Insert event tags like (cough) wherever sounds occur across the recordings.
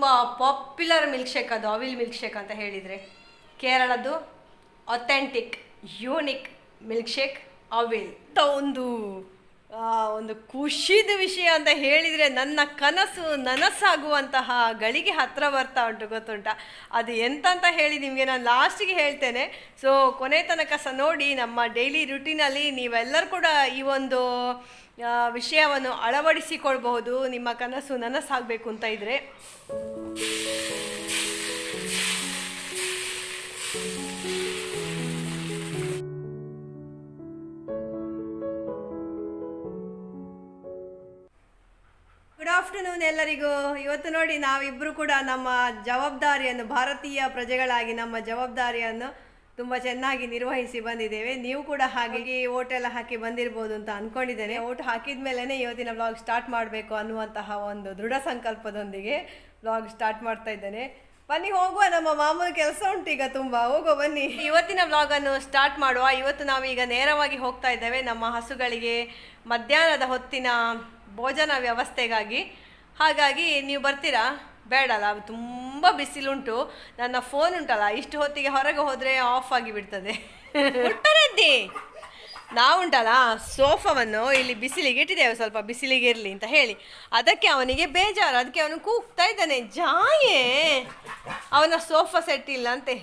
ತುಂಬ popular milkshake ಅದು avil milk shake ಅಂತ ಹೇಳಿದರೆ. ಕೇರಳದ್ದು authentic unique milk shake avil ಅಂತ ಒಂದು ಒಂದು ಖುಷಿದ ವಿಷಯ ಅಂತ ಹೇಳಿದರೆ ನನ್ನ ಕನಸು ನನಸಾಗುವಂತಹ ಗಳಿಗೆ ಹತ್ರ ಬರ್ತಾ ಉಂಟು, ಗೊತ್ತುಂಟ? ಅದು ಎಂತಂತ ಹೇಳಿ ನಿಮಗೆ ನಾನು ಲಾಸ್ಟಿಗೆ ಹೇಳ್ತೇನೆ. ಸೊ ಕೊನೆ ತನಕ ಸಹ ನೋಡಿ ನಮ್ಮ ಡೈಲಿ ರುಟೀನಲ್ಲಿ ನೀವೆಲ್ಲರೂ ಕೂಡ ಈ ಒಂದು ವಿಷಯವನ್ನು ಅಳವಡಿಸಿಕೊಳ್ಬಹುದು, ನಿಮ್ಮ ಕನಸು ನನಸಾಗಬೇಕು ಅಂತ ಇದ್ರೆ. ಆಫ್ಟರ್ನೂನ್ ಎಲ್ಲರಿಗೂ. ಇವತ್ತು ನೋಡಿ ನಾವಿಬ್ಬರು ಕೂಡ ನಮ್ಮ ಜವಾಬ್ದಾರಿಯನ್ನು, ಭಾರತೀಯ ಪ್ರಜೆಗಳಾಗಿ ನಮ್ಮ ಜವಾಬ್ದಾರಿಯನ್ನು ತುಂಬ ಚೆನ್ನಾಗಿ ನಿರ್ವಹಿಸಿ ಬಂದಿದ್ದೇವೆ. ನೀವು ಕೂಡ ಹಾಗೆ ಓಟ್ ಎಲ್ಲ ಹಾಕಿ ಬಂದಿರ್ಬೋದು ಅಂತ ಅನ್ಕೊಂಡಿದ್ದೇನೆ. ಓಟ್ ಹಾಕಿದ ಮೇಲೇ ಇವತ್ತಿನ ಬ್ಲಾಗ್ ಸ್ಟಾರ್ಟ್ ಮಾಡಬೇಕು ಅನ್ನುವಂತಹ ಒಂದು ದೃಢ ಸಂಕಲ್ಪದೊಂದಿಗೆ ಬ್ಲಾಗ್ ಸ್ಟಾರ್ಟ್ ಮಾಡ್ತಾ ಇದ್ದೇನೆ. ಬನ್ನಿ, ಹೋಗುವ. ನಮ್ಮ ಮಾಮೂಲಿ ಕೆಲಸ ಉಂಟು ಈಗ ತುಂಬ. ಹೋಗೋ ಬನ್ನಿ. ಇವತ್ತಿನ ವ್ಲಾಗನ್ನು ಸ್ಟಾರ್ಟ್ ಮಾಡುವ. ಇವತ್ತು ನಾವು ಈಗ ನೇರವಾಗಿ ಹೋಗ್ತಾ ಇದ್ದೇವೆ. ನಮ್ಮ ಹಸುಗಳಿಗೆ ಮಧ್ಯಾಹ್ನದ ಹೊತ್ತಿನ ಭೋಜನ ವ್ಯವಸ್ಥೆಗಾಗಿ. ಹಾಗಾಗಿ ನೀವು ಬರ್ತೀರಾ? ಬೇಡಲ್ಲ ತುಂಬ ಬಿಸಿಲುಂಟು. ನನ್ನ ಫೋನ್ ಉಂಟಲ್ಲ ಇಷ್ಟು ಹೊತ್ತಿಗೆ ಹೊರಗೆ ಹೋದರೆ ಆಫ್ ಆಗಿ ಬಿಡ್ತದೆ. ಹುಟ್ಟರದ್ದಿ ನಾವುಂಟಲ್ಲ ಸೋಫಾವನ್ನು ಇಲ್ಲಿ ಬಿಸಿಲಿಗೆ ಇಟ್ಟಿದ್ದೇವೆ ಸ್ವಲ್ಪ ಬಿಸಿಲಿಗೆ ಇರಲಿ ಅಂತ ಹೇಳಿ. ಅದಕ್ಕೆ ಅವನಿಗೆ ಬೇಜಾರು ಅದಕ್ಕೆ ಅವನು ಕೂಗ್ತಾ ಇದ್ದಾನೆ ಜಾಯೇ ಅವನ ಸೋಫಾ ಸೆಟ್ ಇಲ್ಲ ಅಂತೆ.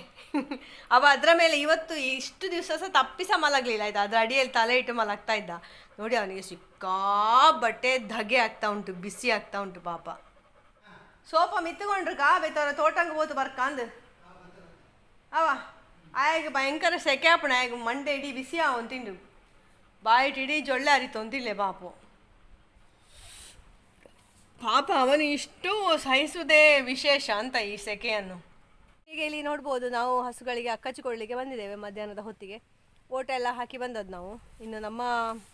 ಅವ ಅದರ ಮೇಲೆ ಇವತ್ತು ಇಷ್ಟು ದಿವಸ ಸಹ ತಪ್ಪಿಸ ಮಲಗಲಿಲ್ಲ ಆಯ್ತಾ? ಅದರ ಅಡಿಯಲ್ಲಿ ತಲೆ ಇಟ್ಟು ಮಲಗ್ತಾ ಇದ್ದ. ನೋಡಿ ಅವನಿಗೆ ಸಿಕ್ಕಾಬಟ್ಟೆ ಧಗೆ ಆಗ್ತಾ ಉಂಟು, ಬಿಸಿ ಆಗ್ತಾ ಉಂಟು ಪಾಪ. ಸೋಫ ಮಿತ್ತುಕೊಂಡ್ರು ಕಾ ಬೇತವ್ರ ತೋಟಂಗೆ ಹೋತು ಬರ್ಕಂದು ಅವ, ಆಯಾಗ ಭಯಂಕರ ಸೆಕೆ ಆಪಣ ಆಯ್ಗ ಮಂಡೆ ಇಡೀ ಬಿಸಿ ಅವನ್ ತಿಂಡು ಬಾಯಿಟ್ ಇಡೀ ಜೊಳ್ಳೆ ಅರಿ ತೊಂದಿಲ್ಲೆ ಪಾಪು. ಪಾಪ ಅವನು ಇಷ್ಟು ಸಹಿಸುವುದೇ ವಿಶೇಷ ಅಂತ ಈ ಸೆಕೆಯನ್ನು. ಹೀಗೆ ಇಲ್ಲಿ ನೋಡ್ಬೋದು ನಾವು ಹಸುಗಳಿಗೆ ಅಕ್ಕಚ್ಚಿಕೊಳ್ಳಿಕ್ಕೆ ಬಂದಿದ್ದೇವೆ ಮಧ್ಯಾಹ್ನದ ಹೊತ್ತಿಗೆ. ಊಟ ಎಲ್ಲ ಹಾಕಿ ಬಂದದ್ದು ನಾವು. ಇನ್ನು ನಮ್ಮ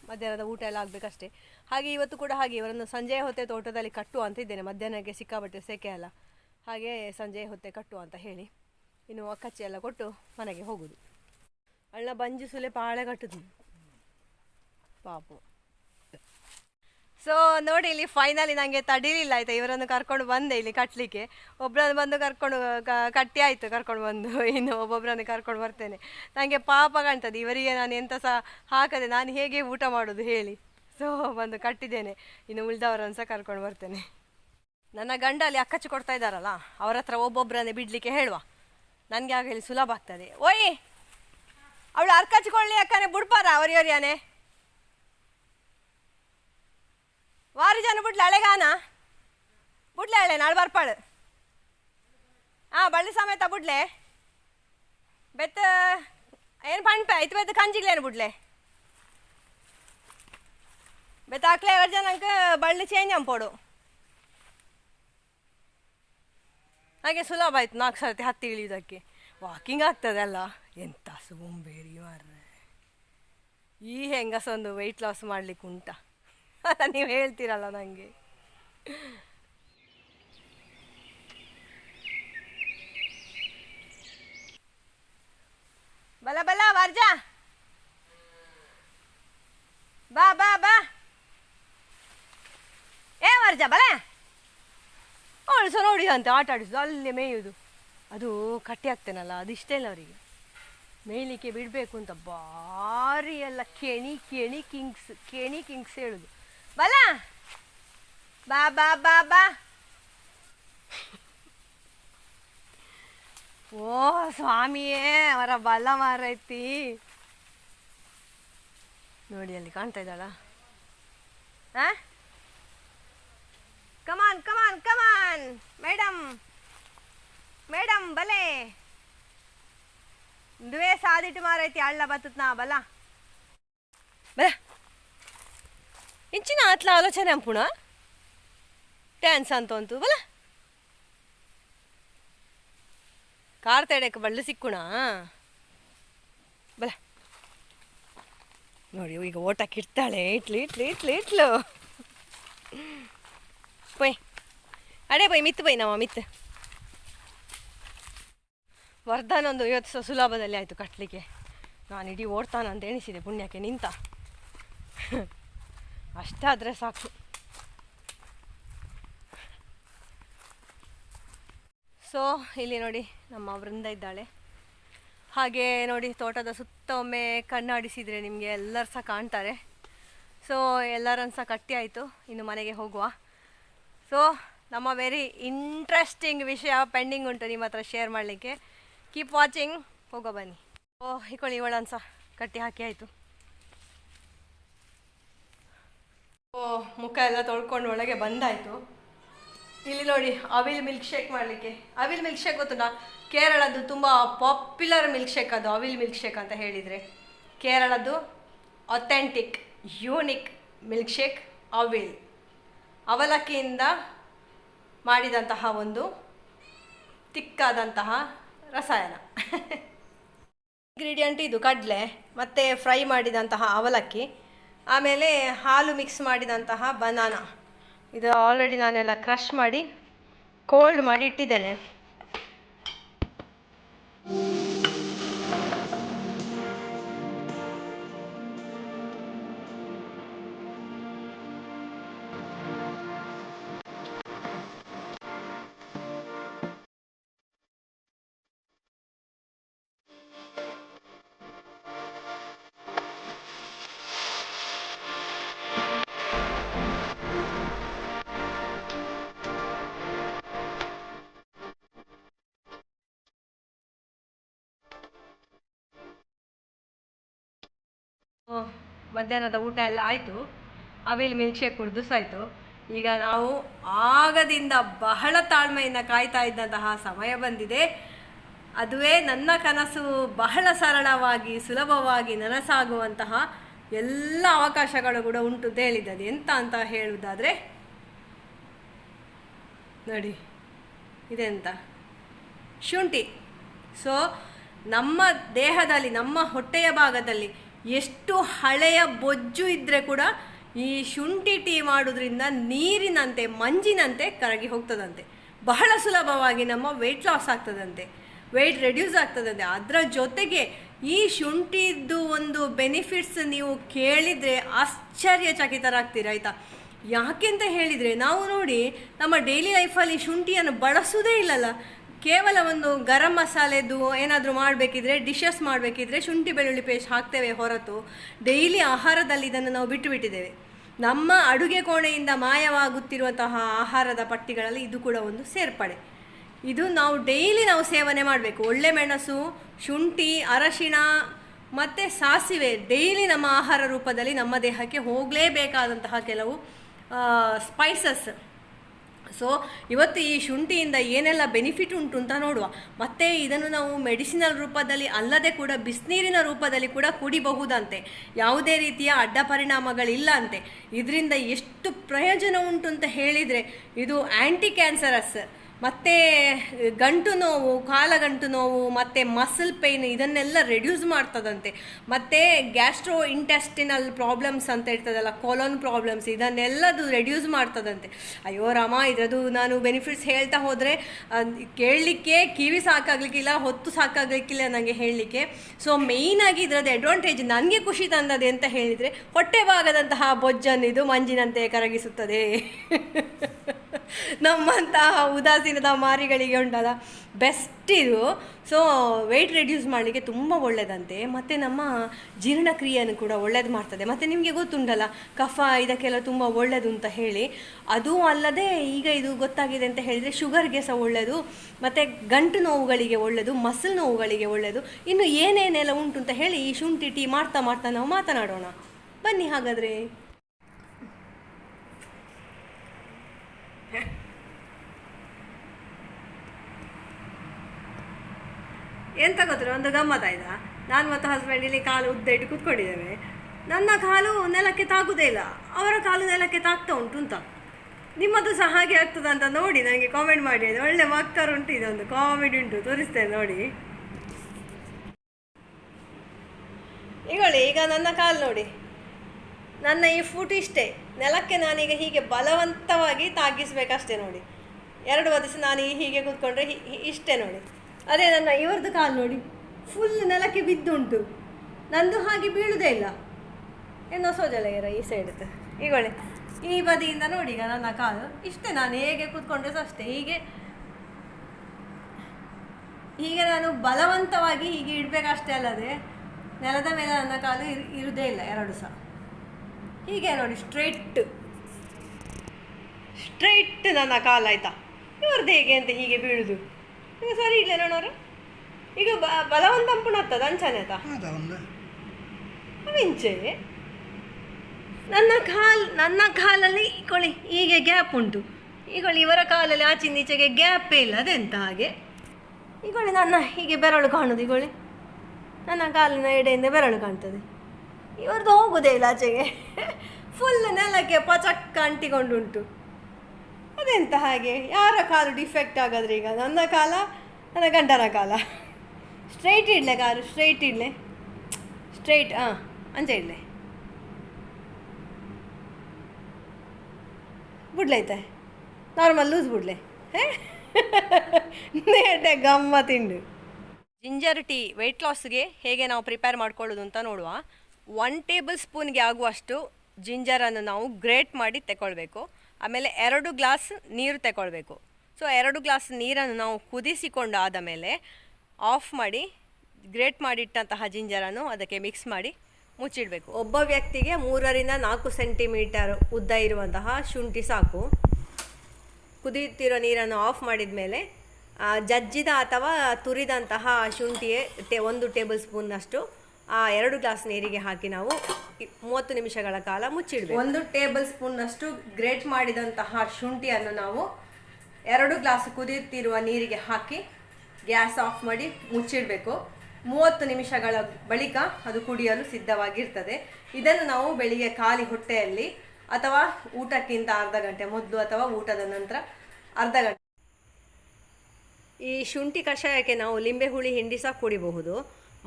ಮಧ್ಯಾಹ್ನದ ಊಟ ಎಲ್ಲ ಆಗಬೇಕಷ್ಟೇ. ಹಾಗೆ ಇವತ್ತು ಕೂಡ ಹಾಗೆ, ಇವರನ್ನು ಸಂಜೆ ಹೊತ್ತೆ ತೋಟದಲ್ಲಿ ಕಟ್ಟು ಅಂತ ಇದ್ದೇನೆ. ಮಧ್ಯಾಹ್ನಕ್ಕೆ ಸಿಕ್ಕಾಬಟ್ಟೆ ಸೆಕೆ ಅಲ್ಲ. ಹಾಗೆ ಸಂಜೆ ಹೊತ್ತೆ ಕಟ್ಟುವ ಅಂತ ಹೇಳಿ. ಇನ್ನು ಅಕ್ಕಚ್ಚಿ ಎಲ್ಲ ಕೊಟ್ಟು ಮನೆಗೆ ಹೋಗೋದು. ಅಳ್ಳ ಬಂಜು ಸುಲೆ ಪಾಳೆ ಕಟ್ಟುದು. ಪಾಪು. ಸೊ ನೋಡಿ ಇಲ್ಲಿ ಫೈನಲಿ ನನಗೆ ತಡಿಲಿಲ್ಲ ಆಯಿತಾ. ಇವರನ್ನು ಕರ್ಕೊಂಡು ಬಂದೆ ಇಲ್ಲಿ ಕಟ್ಟಲಿಕ್ಕೆ ಒಬ್ಬರನ್ನು ಬಂದು ಕರ್ಕೊಂಡು ಕಟ್ಟಿ ಆಯಿತು ಕರ್ಕೊಂಡು ಬಂದು. ಇನ್ನು ಒಬ್ಬೊಬ್ಬರನ್ನು ಕರ್ಕೊಂಡು ಬರ್ತೇನೆ. ನನಗೆ ಪಾಪ ಕಾಣ್ತದೆ. ಇವರಿಗೆ ನಾನು ಎಂತ ಸಹ ಹಾಕದೆ ನಾನು ಹೇಗೆ ಊಟ ಮಾಡೋದು ಹೇಳಿ. ಸೊ ಬಂದು ಕಟ್ಟಿದ್ದೇನೆ. ಇನ್ನು ಉಳಿದವರನ್ನು ಸಹ ಕರ್ಕೊಂಡು ಬರ್ತೇನೆ. ನನ್ನ ಗಂಡ ಅಲ್ಲಿ ಅಕ್ಕಚ್ಚು ಕೊಡ್ತಾ ಇದ್ದಾರಲ್ಲ, ಅವ್ರ ಹತ್ರ ಒಬ್ಬೊಬ್ಬರನ್ನೇ ಬಿಡಲಿಕ್ಕೆ ಹೇಳುವ. ನನಗೆ ಆಗ ಇಲ್ಲಿ ಸುಲಭ ಆಗ್ತದೆ. ಓಯ್! ಅವಳು ಅರ್ಕಚ್ಕೊಳ್ಳಿ ಅಕ್ಕನೆ, ಬಿಡ್ಬಾರ ಅವರಿಯವರಿಯಾನೆ? ವಾರು ಜನ ಬಿಡ್ಲೆ ಹಳೆಗಾನ ಬಿಡ್ಲೆ ಹಳೆ, ನಾಳೆ ಬರ್ಪಾಳು. ಹಾಂ ಬಳ್ಳಿ ಸಮೇತ ಬಿಡ್ಲೆ. ಬೆತ್ತ, ಏನು ಪಣ್ಪೆ? ಐತು ಬೆತ್ತ ಕಂಜಿಗ್ಲೇನು ಬಿಡ್ಲೆ? ಬೆತ್ತ ಹಾಕ್ಲೆ ಎರಡು ಜನಕ್ಕೆ ಬಳ್ಳಿ ಚೇಂಜ್ ಅಂಪೋಡು. ಹಾಗೆ ಸುಲಭ ಆಯ್ತು ನಾಲ್ಕು ಸರ್ತಿ ಹತ್ತಿ ಇಳಿಯೋದಕ್ಕೆ. ವಾಕಿಂಗ್ ಆಗ್ತದಲ್ಲ ಎಂತ ಸೋಂಬೇರಿ ಮಾರ್ರೆ. ಈ ಹೆಂಗಸೊಂದು ವೆಯ್ಟ್ ಲಾಸ್ ಮಾಡ್ಲಿಕ್ಕೆ ಉಂಟಾ (laughs) ನೀವು ಹೇಳ್ತೀರಲ್ಲ ನನಗೆ ಬಲ ಬಲ, ವರ್ಜ. ಬಾ ಬಾ ಬಾ. ಏ, ವರ್ಜ, ಬಲ. ಅವಳು ನೋಡಿ ಅಂತ, ಆಟ ಆಡಿಸೋದು, ಅಲ್ಲೇ ಮೇಯೋದು. ಅದು ಕಟ್ಟಿ ಆಗ್ತೇನಲ್ಲ ಅದು ಇಷ್ಟ ಇಲ್ಲ ಅವರಿಗೆ. ಮೇಯ್ಲಿಕ್ಕೆ ಬಿಡಬೇಕು ಅಂತ ಭಾರಿ ಎಲ್ಲ ಕೆಣಿ ಕೆಣಿ ಕಿಂಗ್ಸ್ ಕೆಣಿ ಕಿಂಗ್ಸ್ ಹೇಳುದು. ಬಲ ಬಾ ಬಾ ಬಾ ಬಾ ಓ, ಸ್ವಾಮಿಯೇ, ಅವರ ಬಲ ಮಾರೈತಿ ನೋಡಿ, ಅಲ್ಲಿ ಕಾಣ್ತಾ ಇದ್ದಾಳ? ಆ? Come on come on come on madam madam ಬಲೆ! ದ್ವೇ ಸಾದಿಟ್ಟು ಮಾರೈತಿ, ಅಳ್ಳ ಬತ್ತತ್ ನಾ ಬಲ! ಬಲ! ಇಂಚಿನ ಆತ್ಲ ಆಲೋಚನೆ ಅಂಪುಣ? ಡ್ಯಾನ್ಸ್ ಅಂತ ಅಂತು ಬಲ. ಕಾರ್ ತಡೆಯಕ್ಕೆ ಬಳ್ಳು ಸಿಕ್ಕುಣ? ಬಲ. ನೋಡಿ, ಈಗ ಓಟಕ್ಕೆ ಇಡ್ತಾಳೆ. ಇಟ್ಲು ಇಟ್ಲು ಇಟ್ಲು ಇಟ್ಲು. ಪೊಯ್ ಅಡೇ ಪೊಯ್ ಮಿತ್ತು ಪೊಯ್ ನಮ್ಮ ಮಿತ್ತು ವರ್ಧನೊಂದು ಇವತ್ತು ಸುಲಭದಲ್ಲಿ ಆಯಿತು ಕಟ್ಟಲಿಕ್ಕೆ ನಾನು ಇಡೀ ಓಡ್ತಾನ ಅಂತ ಎಣಿಸಿದೆ, ಪುಣ್ಯಕ್ಕೆ ನಿಂತ. ಅಷ್ಟಾದರೆ ಸಾಕು. ಸೊ ಇಲ್ಲಿ ನೋಡಿ ನಮ್ಮ ವೃಂದ ಇದ್ದಾಳೆ. ಹಾಗೆ ನೋಡಿ ತೋಟದ ಸುತ್ತ ಒಮ್ಮೆ ಕಣ್ಣಾಡಿಸಿದರೆ ನಿಮಗೆ ಎಲ್ಲರೂ ಸಹ ಕಾಣ್ತಾರೆ. ಸೊ ಎಲ್ಲರನ್ನು ಸಹ ಕಟ್ಟಿ ಆಯಿತು. ಇನ್ನು ಮನೆಗೆ ಹೋಗುವ. ಸೊ ನಮ್ಮ ವೆರಿ ಇಂಟ್ರೆಸ್ಟಿಂಗ್ ವಿಷಯ ಪೆಂಡಿಂಗ್ ಉಂಟು ನಿಮ್ಮ ಹತ್ರ ಶೇರ್ ಮಾಡಲಿಕ್ಕೆ. ಕೀಪ್ ವಾಚಿಂಗ್ ಹೋಗೋ ಬನ್ನಿ. ಓ ಇಕೊಳ್ಳಿ ಇವಳನ್ನು ಸಹ ಕಟ್ಟಿ ಹಾಕಿ ಆಯಿತು ಓ ಮುಖ ಎಲ್ಲ ತೊಳ್ಕೊಂಡು ಒಳಗೆ ಬಂದಾಯಿತು. ಇಲ್ಲಿ ನೋಡಿ, ಅವಿಲ್ ಮಿಲ್ಕ್ ಶೇಕ್ ಮಾಡಲಿಕ್ಕೆ. ಅವಿಲ್ ಮಿಲ್ಕ್ ಶೇಕ್ ನಾ ಕೇರಳದ್ದು ತುಂಬ ಪಾಪ್ಯುಲರ್ ಮಿಲ್ಕ್ ಶೇಕ್ ಅದು, ಅವಿಲ್ ಮಿಲ್ಕ್ ಶೇಕ್ ಅಂತ ಹೇಳಿದರೆ. ಕೇರಳದ್ದು authentic unique milk shake avil. ಅವಲಕ್ಕಿಯಿಂದ ಮಾಡಿದಂತಹ ಒಂದು ತಿಕ್ಕಾದಂತಹ ರಸಾಯನ. (laughs) ಇಂಗ್ರೀಡಿಯಂಟ್ ಇದು ಕಡಲೆ, ಮತ್ತು ಫ್ರೈ ಮಾಡಿದಂತಹ ಅವಲಕ್ಕಿ. ಆಮೇಲೆ ಹಾಲು ಮಿಕ್ಸ್ ಮಾಡಿದಂತಹ ಬನಾನಾ. ಇದು ಆಲ್ರೆಡಿ ನಾನೆಲ್ಲ ಕ್ರಷ್ ಮಾಡಿ ಕೋಲ್ಡ್ ಮಾಡಿ ಇಟ್ಟಿದ್ದೇನೆ. ಮಧ್ಯಾಹ್ನದ ಊಟ ಎಲ್ಲ ಆಯಿತು. ಆಮೇಲೆ ಮಿಲ್ಕ್ ಶೇಕ್ ಕುಡಿದು ಸಾಯಿತು ಈಗ ನಾವು ಆಗದಿಂದ ಬಹಳ ತಾಳ್ಮೆಯಿಂದ ಕಾಯ್ತಾ ಇದ್ದಂತಹ ಸಮಯ ಬಂದಿದೆ. ಅದುವೇ ನನ್ನ ಕನಸು ಬಹಳ ಸರಳವಾಗಿ, ಸುಲಭವಾಗಿ ನನಸಾಗುವಂತಹ ಎಲ್ಲ ಅವಕಾಶಗಳು ಕೂಡ ಉಂಟು ಅಂತ ಹೇಳಿದ್ದಾರೆ ಎಂತ ಅಂತ ಹೇಳುವುದಾದರೆ, ನೋಡಿ, ಇದೆಂತ? ಶುಂಠಿ. ಸೊ ನಮ್ಮ ದೇಹದಲ್ಲಿ, ನಮ್ಮ ಹೊಟ್ಟೆಯ ಭಾಗದಲ್ಲಿ ಎಷ್ಟು ಹಳೆಯ ಬೊಜ್ಜು ಇದ್ದರೆ ಕೂಡ ಈ ಶುಂಠಿ ಟೀ ಮಾಡೋದ್ರಿಂದ ನೀರಿನಂತೆ, ಮಂಜಿನಂತೆ ಕರಗಿ ಹೋಗ್ತದಂತೆ. ಬಹಳ ಸುಲಭವಾಗಿ ನಮ್ಮ ವೆಯ್ಟ್ ಲಾಸ್ ಆಗ್ತದಂತೆ. ವೆಯ್ಟ್ ರೆಡ್ಯೂಸ್ ಆಗ್ತದಂತೆ. ಅದರ ಜೊತೆಗೆ ಈ ಶುಂಠಿದ್ದು ಒಂದು ಬೆನಿಫಿಟ್ಸ್ ನೀವು ಕೇಳಿದರೆ ಆಶ್ಚರ್ಯಚಕಿತರಾಗ್ತೀರ, ಆಯಿತಾ? ಯಾಕೆಂತ ಹೇಳಿದರೆ, ನಾವು ನೋಡಿ ನಮ್ಮ ಡೈಲಿ ಲೈಫಲ್ಲಿ ಶುಂಠಿಯನ್ನು ಬಳಸೋದೇ ಇಲ್ಲಲ್ಲ. ಕೇವಲ ಒಂದು ಗರಂ ಮಸಾಲೆದು ಏನಾದರೂ ಮಾಡಬೇಕಿದ್ರೆ ಡಿಶಸ್ ಮಾಡಬೇಕಿದ್ರೆ ಶುಂಠಿ, ಬೆಳ್ಳುಳ್ಳಿ ಪೇಸ್ಟ್ ಹಾಕ್ತೇವೆ ಹೊರತು. ಡೈಲಿ ಆಹಾರದಲ್ಲಿ ಇದನ್ನು ನಾವು ಬಿಟ್ಟು ಬಿಟ್ಟಿದ್ದೇವೆ ನಮ್ಮ ಅಡುಗೆ ಕೋಣೆಯಿಂದ ಮಾಯವಾಗುತ್ತಿರುವಂತಹ ಆಹಾರದ ಪಟ್ಟಿಗಳಲ್ಲಿ ಇದು ಕೂಡ ಒಂದು ಸೇರ್ಪಡೆ. ಇದು ನಾವು ಡೈಲಿ ನಾವು ಸೇವನೆ ಮಾಡಬೇಕು. ಒಳ್ಳೆ ಮೆಣಸು, ಶುಂಠಿ, ಅರಶಿಣ ಮತ್ತು ಸಾಸಿವೆ ಡೈಲಿ ನಮ್ಮ ಆಹಾರ ರೂಪದಲ್ಲಿ ನಮ್ಮ ದೇಹಕ್ಕೆ ಹೋಗಲೇಬೇಕಾದಂತಹ ಕೆಲವು ಸ್ಪೈಸಸ್ ಸೊ ಇವತ್ತು ಈ ಶುಂಠಿಯಿಂದ ಏನೆಲ್ಲ ಬೆನಿಫಿಟ್ ಉಂಟು ಅಂತ ನೋಡುವ. ಮತ್ತು ಇದನ್ನು ನಾವು ಮೆಡಿಸಿನಲ್ ರೂಪದಲ್ಲಿ ಅಲ್ಲದೆ ಕೂಡ ಬಿಸಿನೀರಿನ ರೂಪದಲ್ಲಿ ಕೂಡ ಕುಡಿಬಹುದಂತೆ. ಯಾವುದೇ ರೀತಿಯ ಅಡ್ಡ ಪರಿಣಾಮಗಳಿಲ್ಲ ಅಂತೆ. ಇದರಿಂದ ಎಷ್ಟು ಪ್ರಯೋಜನ ಉಂಟು ಅಂತ ಹೇಳಿದರೆ ಇದು ಆ್ಯಂಟಿ ಕ್ಯಾನ್ಸರಸ್ ಮತ್ತು ಗಂಟು ನೋವು, ಕಾಲಗಂಟು ನೋವು, ಮತ್ತು ಮಸಲ್ ಪೇಯ್ನ್ ಇದನ್ನೆಲ್ಲ ರೆಡ್ಯೂಸ್ ಮಾಡ್ತದಂತೆ. ಮತ್ತು ಗ್ಯಾಸ್ಟ್ರೋ ಇಂಟೆಸ್ಟಿನಲ್ ಪ್ರಾಬ್ಲಮ್ಸ್ ಅಂತ ಇರ್ತದಲ್ಲ ಕೊಲೋನ್ ಪ್ರಾಬ್ಲಮ್ಸ್ ಇದನ್ನೆಲ್ಲದು ರೆಡ್ಯೂಸ್ ಮಾಡ್ತದಂತೆ. ಅಯ್ಯೋ ರಾಮ ಇದರದು ನಾನು ಬೆನಿಫಿಟ್ಸ್ ಹೇಳ್ತಾ ಹೋದರೆ ಕೇಳಲಿಕ್ಕೆ ಕಿವಿ ಸಾಕಾಗಲಿಕ್ಕಿಲ್ಲ, ಹೊತ್ತು ಸಾಕಾಗಲಿಕ್ಕಿಲ್ಲ ನನಗೆ ಹೇಳಲಿಕ್ಕೆ. ಸೊ ಮೇಯ್ನಾಗಿ ಇದರದ್ದು ಅಡ್ವಾಂಟೇಜ್ ನನಗೆ ಖುಷಿ ತಂದದೆ ಅಂತ ಹೇಳಿದರೆ, ಹೊಟ್ಟೆ ಭಾಗದಂತಹ ಬೊಜ್ಜನ್ನು ಇದು ಮಂಜಿನಂತೆ ಕರಗಿಸುತ್ತದೆ. (laughs) ನಮ್ಮಂತಹ ಉದಾಸೀನದ ಮಾರಿಗಳಿಗೆ ಉಂಟಲ್ಲ ಬೆಸ್ಟ್ ಇದು. ಸೊ ವೆಯ್ಟ್ ರೆಡ್ಯೂಸ್ ಮಾಡಲಿಕ್ಕೆ ತುಂಬ ಒಳ್ಳೆಯದಂತೆ ಮತ್ತು ನಮ್ಮ ಜೀರ್ಣಕ್ರಿಯೆಯನ್ನು ಕೂಡ ಒಳ್ಳೇದು ಮಾಡ್ತದೆ. ಮತ್ತು ನಿಮಗೆ ಗೊತ್ತುಂಟಲ್ಲ, ಕಫ ಇದಕ್ಕೆಲ್ಲ ತುಂಬ ಒಳ್ಳೆಯದು ಅಂತ ಹೇಳಿ. ಅದೂ ಅಲ್ಲದೆ ಈಗ ಇದು ಗೊತ್ತಾಗಿದೆ ಅಂತ ಹೇಳಿದರೆ ಶುಗರ್ಗೆ ಸಹ ಒಳ್ಳೆಯದು ಮತ್ತು ಗಂಟು ನೋವುಗಳಿಗೆ ಒಳ್ಳೆಯದು ಮಸಲ್ ನೋವುಗಳಿಗೆ ಒಳ್ಳೆಯದು ಇನ್ನು ಏನೇನೆಲ್ಲ ಉಂಟು ಅಂತ ಹೇಳಿ ಈ ಶುಂಠಿ ಟೀ ಮಾಡ್ತಾ ಮಾಡ್ತಾ ನಾವು ಮಾತನಾಡೋಣ. ಬನ್ನಿ ಹಾಗಾದರೆ. (laughs) ಎಂತ ಗೊತ್ತಿರ ಒಂದು ಗಮ್ಮತ್ತಾಯ್ತಾ ನಾನು ಮತ್ತು ಹಸ್ಬೆಂಡ್ ಇಲ್ಲಿ ಕಾಲು ಉದ್ದ ಇಟ್ಟು ಕೂತ್ಕೊಂಡಿದ್ದೇವೆ. ನನ್ನ ಕಾಲು ನೆಲಕ್ಕೆ ತಾಗುದೇ ಇಲ್ಲ. ಅವರ ಕಾಲು ನೆಲಕ್ಕೆ ತಾಗ್ತಾ ಉಂಟು ಅಂತ. ನಿಮ್ಮದು ಸಹ ಹಾಗೆ ಆಗ್ತದ ಅಂತ ನೋಡಿ ನನಗೆ ಕಾಮೆಂಟ್ ಮಾಡಿ ಒಳ್ಳೆ ಮಕ್ಕರು ಉಂಟು ಇದೊಂದು. ಕಾಮಿಡಿ ಉಂಟು. ತೋರಿಸ್ತೇನೆ ನೋಡಿ. ಈಗೊಳ್ಳಿ ಈಗ ನನ್ನ ಕಾಲು ನೋಡಿ. ನನ್ನ ಈ ಫುಟ್ ಇಷ್ಟೇ ನೆಲಕ್ಕೆ ನಾನೀಗ ಹೀಗೆ ಬಲವಂತವಾಗಿ ತಾಗಿಸ್ಬೇಕಷ್ಟೇ ನೋಡಿ. ಎರಡು ವದಿಸಿ ನಾನು ಹೀಗೆ ಕೂತ್ಕೊಂಡ್ರೆ ಇಷ್ಟೇ ನೋಡಿ. ಅದೇ ನನ್ನ ಇವ್ರದ್ದು ಕಾಲು ನೋಡಿ. ಫುಲ್ ನೆಲಕ್ಕೆ ಬಿದ್ದುಂಟು. ನಂದು ಹಾಗೆ ಬೀಳುವುದೇ ಇಲ್ಲ. ಏನೋ ಇರ ಈ ಸೈಡ್ ಈಗೊಳ್ಳಿ. ಈ ಬದಿಯಿಂದ ನೋಡಿ ಈಗ ನನ್ನ ಕಾಲು. ಇಷ್ಟೇ ನಾನು ಹೇಗೆ ಕೂತ್ಕೊಂಡ್ರೆ ಅಷ್ಟೇ. ಹೀಗೆ ಹೀಗೆ ನಾನು ಬಲವಂತವಾಗಿ ಹೀಗೆ ಇಡಬೇಕಷ್ಟೇ ಅಲ್ಲದೆ ನೆಲದ ಮೇಲೆ ನನ್ನ ಕಾಲು ಇರು ಇರುವುದೇ ಇಲ್ಲ ಎರಡು ಸಹ. ಹೀಗೆ ನೋಡಿ ಸ್ಟ್ರೈಟ್ ಸ್ಟ್ರೈಟ್ ನನ್ನ ಕಾಲು ಆಯ್ತಾ? ಇವ್ರದ್ದು ಹೇಗೆ ಅಂತ ಹೀಗೆ ಬೀಳುದು? ಈಗ ಸರಿ ಇಲ್ಲ ನೋಡೋರು ಈಗ ಬ ಬಲವಂತಂಪುಣ ಆಗ್ತದ ಅಂಚನೆ ಆಯ್ತಾ? ಒಂದು ಅವಿಂಚೆ ನನ್ನ ಕಾಲ್ ನನ್ನ ಕಾಲಲ್ಲಿ ಕೊಳಿ ಹೀಗೆ ಗ್ಯಾಪ್ ಉಂಟು. ಈಗೊಳ್ಳಿ ಇವರ ಕಾಲಲ್ಲಿ ಆಚೆ ನೀಚೆಗೆ ಗ್ಯಾಪೇ ಇಲ್ಲ ಅದೆಂತ ಹಾಗೆ? ಈಗೊಳ್ಳಿ ನನ್ನ ಹೀಗೆ ಬೆರಳು ಕಾಣುದು ಈಗೊಳ್ಳಿ. ನನ್ನ ಕಾಲಿನ ಎಡೆಯಿಂದ ಬೆರಳು ಕಾಣ್ತದೆ. ಇವರದ್ದು ಹೋಗುದೇ ಇಲ್ಲ ಆಚೆಗೆ. ಫುಲ್ ನೆಲಕ್ಕೆ ಪಚಕ್ಕ ಅಂಟಿಕೊಂಡುಂಟು. ಅದೆಂತ ಹಾಗೆ? ಯಾರ ಕಾಲು ಡಿಫೆಕ್ಟ್ ಆಗಾದ್ರೆ ಈಗ? ನನ್ನ ಕಾಲ? ನನ್ನ ಗಂಡನ ಕಾಲ? ಸ್ಟ್ರೈಟ್ ಇಡಲೆ ಕಾರು ಸ್ಟ್ರೈಟ್ ಇಡಲೆ. ಸ್ಟ್ರೈಟ್ ಹಾಂ ಅಂಚೆ ಇಡ್ಲೆ. ಬಿಡ್ಲೈತೆ ನಾರ್ಮಲ್ ಲೂಸ್ ಬಿಡ್ಲೆ. ನೇಟೆ ಗಮ್ಮ ತಿಂಡು ಜಿಂಜರ್ ಟೀ ವೆಯ್ಟ್ ಲಾಸ್ಗೆ ಹೇಗೆ ನಾವು ಪ್ರಿಪೇರ್ ಮಾಡ್ಕೊಳ್ಳೋದು ಅಂತ ನೋಡುವ. ಒನ್ ಟೇಬಲ್ ಸ್ಪೂನ್ಗೆ ಆಗುವಷ್ಟು ಜಿಂಜರನ್ನು ನಾವು ಗ್ರೇಟ್ ಮಾಡಿ ತಗೊಳ್ಬೇಕು ಆಮೇಲೆ ಎರಡು ಗ್ಲಾಸ್ ನೀರು ತಗೊಳ್ಬೇಕು ಸೊ, ಎರಡು ಗ್ಲಾಸ್ ನೀರನ್ನು ನಾವು ಕುದಿಸಿಕೊಂಡು ಆದ ಮೇಲೆ ಆಫ್ ಮಾಡಿ, ಗ್ರೇಟ್ ಮಾಡಿಟ್ಟಂತಹ ಜಿಂಜರನ್ನು ಅದಕ್ಕೆ ಮಿಕ್ಸ್ ಮಾಡಿ ಮುಚ್ಚಿಡಬೇಕು. ಒಬ್ಬ ವ್ಯಕ್ತಿಗೆ ಮೂರರಿಂದ ನಾಲ್ಕು ಸೆಂಟಿಮೀಟರ್ ಉದ್ದ ಇರುವಂತಹ ಶುಂಠಿ ಸಾಕು. ಕುದಿಯುತ್ತಿರೋ ನೀರನ್ನು ಆಫ್ ಮಾಡಿದ ಮೇಲೆ ಜಜ್ಜಿದ ಅಥವಾ ತುರಿದಂತಹ ಶುಂಠಿಯೇ ಒಂದು ಟೇಬಲ್ ಸ್ಪೂನ್ನಷ್ಟು ಆ ಎರಡು ಗ್ಲಾಸ್ ನೀರಿಗೆ ಹಾಕಿ ನಾವು ಮೂವತ್ತು ನಿಮಿಷಗಳ ಕಾಲ ಮುಚ್ಚಿಡಬೇಕು. ಒಂದು ಟೇಬಲ್ ಸ್ಪೂನ್ನಷ್ಟು ಗ್ರೇಟ್ ಮಾಡಿದಂತಹ ಶುಂಠಿಯನ್ನು ನಾವು ಎರಡು ಗ್ಲಾಸ್ ಕುದಿಯುತ್ತಿರುವ ನೀರಿಗೆ ಹಾಕಿ ಗ್ಯಾಸ್ ಆಫ್ ಮಾಡಿ ಮುಚ್ಚಿಡಬೇಕು. ಮೂವತ್ತು ನಿಮಿಷಗಳ ಬಳಿಕ ಅದು ಕುಡಿಯಲು ಸಿದ್ಧವಾಗಿರ್ತದೆ. ಇದನ್ನು ನಾವು ಬೆಳಿಗ್ಗೆ ಖಾಲಿ ಹೊಟ್ಟೆಯಲ್ಲಿ ಅಥವಾ ಊಟಕ್ಕಿಂತ ಅರ್ಧ ಗಂಟೆ ಮೊದಲು ಅಥವಾ ಊಟದ ನಂತರ ಅರ್ಧ ಗಂಟೆ ಈ ಶುಂಠಿ ಕಷಾಯಕ್ಕೆ ನಾವು ಲಿಂಬೆ ಹುಳಿ ಹಿಂಡಿ ಸಹ ಕುಡಿಬಹುದು.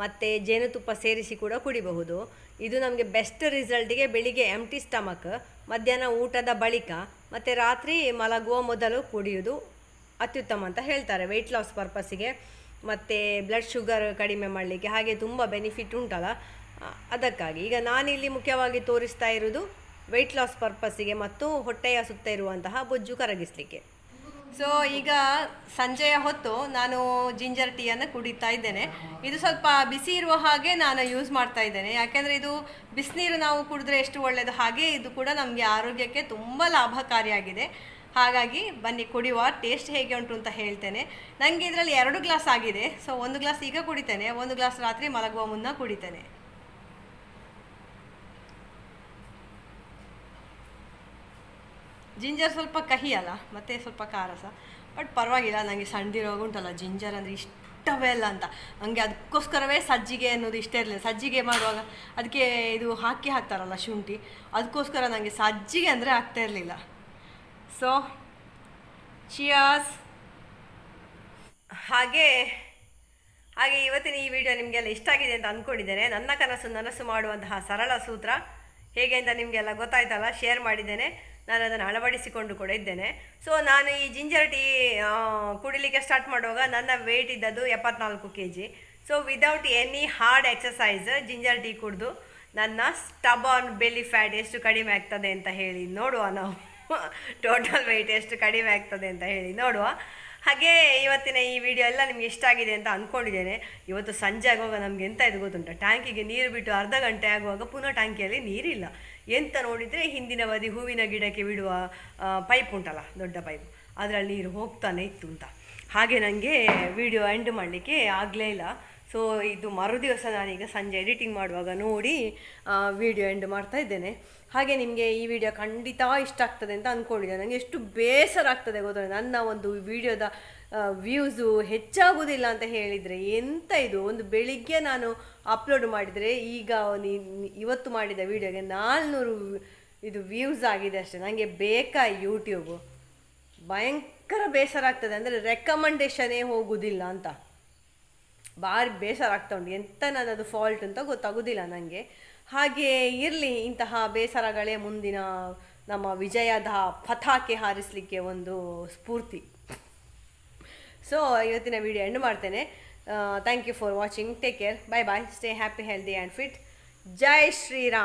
ಮತ್ತು ಜೇನುತುಪ್ಪ ಸೇರಿಸಿ ಕೂಡ ಕುಡಿಬಹುದು. ಇದು ನಮಗೆ ಬೆಸ್ಟ್ ರಿಸಲ್ಟಿಗೆ ಬೆಳಿಗ್ಗೆ ಎಂಟಿ ಸ್ಟಮಕ್ ಮಧ್ಯಾಹ್ನ ಊಟದ ಬಳಿಕ, ಮತ್ತು ರಾತ್ರಿ ಮಲಗುವ ಮೊದಲು ಕುಡಿಯುವುದು ಅತ್ಯುತ್ತಮ ಅಂತ ಹೇಳ್ತಾರೆ ವೆಯ್ಟ್ ಲಾಸ್ ಪರ್ಪಸ್ಸಿಗೆ ಮತ್ತು ಬ್ಲಡ್ ಶುಗರ್ ಕಡಿಮೆ ಮಾಡಲಿಕ್ಕೆ ಹಾಗೆ ತುಂಬ ಬೆನಿಫಿಟ್ ಉಂಟಲ್ಲ. ಅದಕ್ಕಾಗಿ ಈಗ ನಾನಿಲ್ಲಿ ಮುಖ್ಯವಾಗಿ ತೋರಿಸ್ತಾ ಇರೋದು ವೆಯ್ಟ್ ಲಾಸ್ ಪರ್ಪಸ್ಸಿಗೆ ಮತ್ತು ಹೊಟ್ಟೆಯ ಸುತ್ತ ಇರುವಂತಹ ಬೊಜ್ಜು ಕರಗಿಸಲಿಕ್ಕೆ. ಸೊ ಈಗ ಸಂಜೆಯ ಹೊತ್ತು ನಾನು ಜಿಂಜರ್ ಟೀಯನ್ನು ಕುಡಿತಾ ಇದ್ದೇನೆ. ಇದು ಸ್ವಲ್ಪ ಬಿಸಿ ಇರುವ ಹಾಗೆ ನಾನು ಯೂಸ್ ಮಾಡ್ತಾ ಇದ್ದೇನೆ. ಯಾಕೆಂದರೆ ಇದು ಬಿಸಿನೀರು ನಾವು ಕುಡಿದ್ರೆ ಎಷ್ಟು ಒಳ್ಳೆಯದು ಹಾಗೆ ಇದು ಕೂಡ ನಮಗೆ ಆರೋಗ್ಯಕ್ಕೆ ತುಂಬ ಲಾಭಕಾರಿಯಾಗಿದೆ. ಹಾಗಾಗಿ ಬನ್ನಿ ಕುಡಿಯುವ ಟೇಸ್ಟ್ ಹೇಗೆ ಉಂಟು ಅಂತ ಹೇಳ್ತೇನೆ. ನನಗೆ ಇದರಲ್ಲಿ ಎರಡು ಗ್ಲಾಸ್ ಆಗಿದೆ. ಸೊ ಒಂದು ಗ್ಲಾಸ್ ಈಗ ಕುಡಿತೇನೆ ಒಂದು ಗ್ಲಾಸ್ ರಾತ್ರಿ ಮಲಗುವ ಮುನ್ನ ಕುಡಿತೇನೆ. ಜಿಂಜರ್ ಸ್ವಲ್ಪ ಕಹಿ ಅಲ್ಲ, ಮತ್ತು ಸ್ವಲ್ಪ ಖಾರ ಸಹ. ಬಟ್ ಪರವಾಗಿಲ್ಲ ನನಗೆ ಸಣ್ಣದಿರುವಾಗ ಉಂಟಲ್ಲ, ಜಿಂಜರ್ ಅಂದರೆ ಇಷ್ಟವೇ ಅಲ್ಲ ಅಂತ. ನನಗೆ ಅದಕ್ಕೋಸ್ಕರವೇ ಸಜ್ಜಿಗೆ ಅನ್ನೋದು ಇಷ್ಟ ಇರಲಿಲ್ಲ. ಸಜ್ಜಿಗೆ ಮಾಡುವಾಗ ಅದಕ್ಕೆ ಇದು ಹಾಕಿ ಹಾಕ್ತಾರಲ್ಲ ಶುಂಠಿ ಅದಕ್ಕೋಸ್ಕರ ನನಗೆ ಸಜ್ಜಿಗೆ ಅಂದರೆ ಆಗ್ತಾ ಇರಲಿಲ್ಲ. ಸೊ ಚಿಯಾಸ್ ಹಾಗೆ ಹಾಗೆ ಇವತ್ತಿನ ಈ ವಿಡಿಯೋ ನಿಮಗೆಲ್ಲ ಇಷ್ಟ ಆಗಿದೆ ಅಂತ ಅಂದ್ಕೊಂಡಿದ್ದೇನೆ ನನ್ನ ಕನಸು, ನನಸು ಮಾಡುವಂತಹ ಸರಳ ಸೂತ್ರ ಹೇಗೆ ಅಂತ ನಿಮಗೆಲ್ಲ ಗೊತ್ತಾಯ್ತಲ್ಲ ಶೇರ್ ಮಾಡಿದ್ದೇನೆ. ನಾನು ಅದನ್ನು ಅಳವಡಿಸಿಕೊಂಡು ಕೂಡ ಇದ್ದೇನೆ. ಸೊ ನಾನು ಈ ಜಿಂಜರ್ ಟೀ ಕುಡಿಲಿಕ್ಕೆ ಸ್ಟಾರ್ಟ್ ಮಾಡುವಾಗ ನನ್ನ ವೆಯ್ಟ್ ಇದ್ದದ್ದು ಎಪ್ಪತ್ನಾಲ್ಕು K G so without any hard exercise ginger tea ಕುಡಿದು ನನ್ನ ಸ್ಟಬಾನ್ ಬೆಲಿ ಫ್ಯಾಟ್ ಎಷ್ಟು ಕಡಿಮೆ ಆಗ್ತದೆ ಅಂತ ಹೇಳಿ ನೋಡುವ ನಾವು. ಟೋಟಲ್ ವೆಯ್ಟ್ ಎಷ್ಟು ಕಡಿಮೆ ಆಗ್ತದೆ ಅಂತ ಹೇಳಿ ನೋಡುವ. ಹಾಗೆ ಇವತ್ತಿನ ಈ ವಿಡಿಯೋ ಎಲ್ಲ ನಿಮ್ಗೆ ಇಷ್ಟ ಆಗಿದೆ ಅಂತ ಅಂದ್ಕೊಂಡಿದ್ದೇನೆ ಇವತ್ತು ಸಂಜೆ ಆಗುವಾಗ ನಮ್ಗೆ ಎಂತ ಇದು ಗೊತ್ತುಂಟ? ಟ್ಯಾಂಕಿಗೆ ನೀರು ಬಿಟ್ಟು ಅರ್ಧ ಗಂಟೆ ಆಗುವಾಗ ಪುನಃ ಟ್ಯಾಂಕಿಯಲ್ಲಿ ನೀರಿಲ್ಲ. ಎಂತ ನೋಡಿದರೆ ಹಿಂದಿನ ಬದಿ ಹೂವಿನ ಗಿಡಕ್ಕೆ ಬಿಡುವ ಪೈಪ್ ಉಂಟಲ್ಲ, ದೊಡ್ಡ ಪೈಪ್ ಅದರಲ್ಲಿ ನೀರು ಹೋಗ್ತಾನೆ ಇತ್ತು ಅಂತ. ಹಾಗೆ ನನಗೆ ವಿಡಿಯೋ ಎಂಡ್ ಮಾಡಲಿಕ್ಕೆ ಆಗಲೇ ಇಲ್ಲ. ಸೊ ಇದು ಮರುದಿವಸ ನಾನೀಗ ಸಂಜೆ ಎಡಿಟಿಂಗ್ ಮಾಡುವಾಗ ನೋಡಿ ವಿಡಿಯೋ ಎಂಡ್ ಮಾಡ್ತಾ ಇದ್ದೇನೆ. ಹಾಗೆ ನಿಮಗೆ ಈ ವಿಡಿಯೋ ಖಂಡಿತ ಇಷ್ಟ ಆಗ್ತದೆ ಅಂತ ಅಂದ್ಕೊಂಡಿದ್ದೆ ನನಗೆ ಎಷ್ಟು ಬೇಸರ ಆಗ್ತದೆ ಗೊತ್ತಾ ನನ್ನ ಒಂದು ವಿಡಿಯೋದ ವ್ಯೂಸು ಹೆಚ್ಚಾಗೋದಿಲ್ಲ ಅಂತ ಹೇಳಿದರೆ ಎಂತ ಇದು? ಒಂದು ಬೆಳಿಗ್ಗೆ ನಾನು ಅಪ್ಲೋಡ್ ಮಾಡಿದರೆ ಈಗ ಇವತ್ತು ಮಾಡಿದ ವಿಡಿಯೋಗೆ ನಾಲ್ನೂರು ಇದು ವ್ಯೂಸ್ ಆಗಿದೆ ಅಷ್ಟೇ. ನನಗೆ ಬೇಕಾ ಯೂಟ್ಯೂಬು ಭಯಂಕರ ಬೇಸರ ಆಗ್ತದೆ. ಅಂದರೆ ರೆಕಮೆಂಡೇಶನೇ ಹೋಗುವುದಿಲ್ಲ ಅಂತ. ಭಾರಿ ಬೇಸರ ಆಗ್ತಾ ಉಂಟು. ಎಂತ ನನ್ನದು ಫಾಲ್ಟ್ ಅಂತ ಗೊತ್ತಾಗೋದಿಲ್ಲ ನನಗೆ ಹಾಗೆ ಇರಲಿ ಇಂತಹ ಬೇಸರಗಳೇ ಮುಂದಿನ ನಮ್ಮ ವಿಜಯದ ಪತಾಕೆ ಹಾರಿಸಲಿಕ್ಕೆ ಒಂದು ಸ್ಫೂರ್ತಿ. ಸೊ ಇವತ್ತಿನ ವಿಡಿಯೋ ಎಂಡ್ ಮಾಡ್ತೇನೆ. Thank you for watching take care bye bye stay happy healthy and fit Jai Shriram